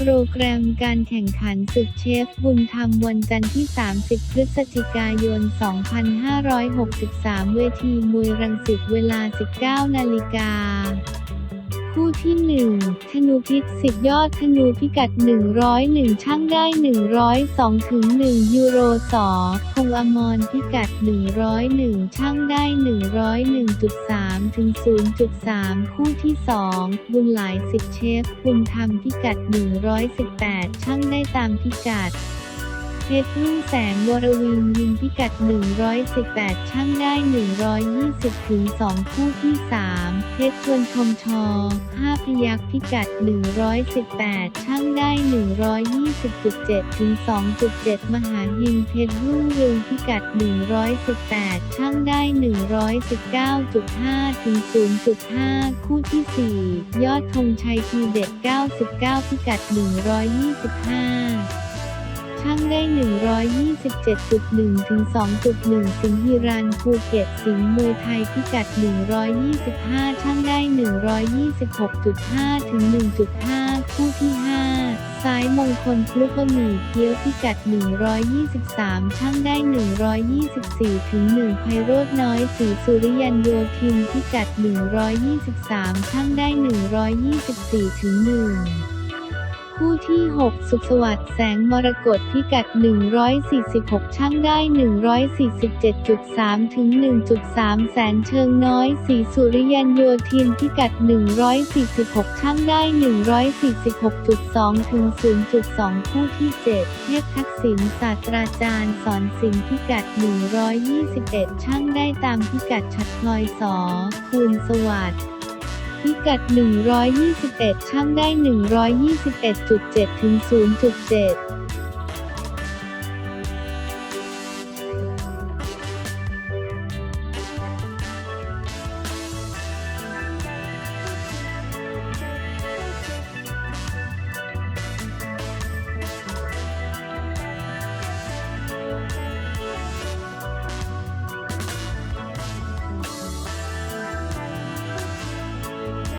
โปรแกรมการแข่งขันศึกเชฟบุญธรรมวันจันทร์ที่ 30 พฤศจิกายน 2563 เวทีมวยรังสิตเวลา 19 นาฬิกา คู่ที่ 1 ธนูพิษสิบยอดธนูพิกัด 101 ช่างได้ 102ถึง1ยูโรสอคงอมรพิกัด 101 ช่างได้ 101.3ถึง0.3 คู่ที่ 2 บุญหลายสิบเชฟบุญธรรมพิกัด 118 ช่างได้ตามพิกัด เพชรรุ่งแสงวรวินยิงพิกัด 118 ช่างได้ 120 ถึง 2 คู่ที่ 3 เพชรชวนชมชอ5พยักพิกัด 118 ช่างได้ 120.7 ถึง 2.7 มหาหิงเพชรรุ่งเรืองพิกัด 118 ช่างได้ 119.5 ถึง 0.5 คู่ที่ 4 ยอดธงชัยทีเด็ด 99 พิกัด 125 ช่างได้ 127.1 ถึง 2.1 สิงห์ฮิรันภูเก็ต สิงห์มวยไทยพิกัด 125 ช่างได้ 126.5 ถึง 1.5 คู่ที่ 5 ซ้ายมงคลพลุกบะหมี่เกี๊ยวพิกัด 123 ช่างได้ 124 ถึง 1 ไพโรจน์น้อยสีสุริยันโยธินพิกัด 123 ช่างได้ 124 ถึง 1 คู่ที่ 6 สุขสวัสดิ์แสงมรกตพิกัด 146 ช่างได้ 147.3 ถึง 1.3 แสนเชิงน้อย สีสุริยันโยธินพิกัด 146 ช่างได้ 146.2 ถึง 0.2 คู่ที่ 7 เทพทักษิณศาสตราจารย์สอนสิงพิกัด 121 ช่างได้ตามพิกัดชัดลอยสอคูณสวัสดิ์ พิกัด 121 ช่างได้ 121.7 ถึง 0.7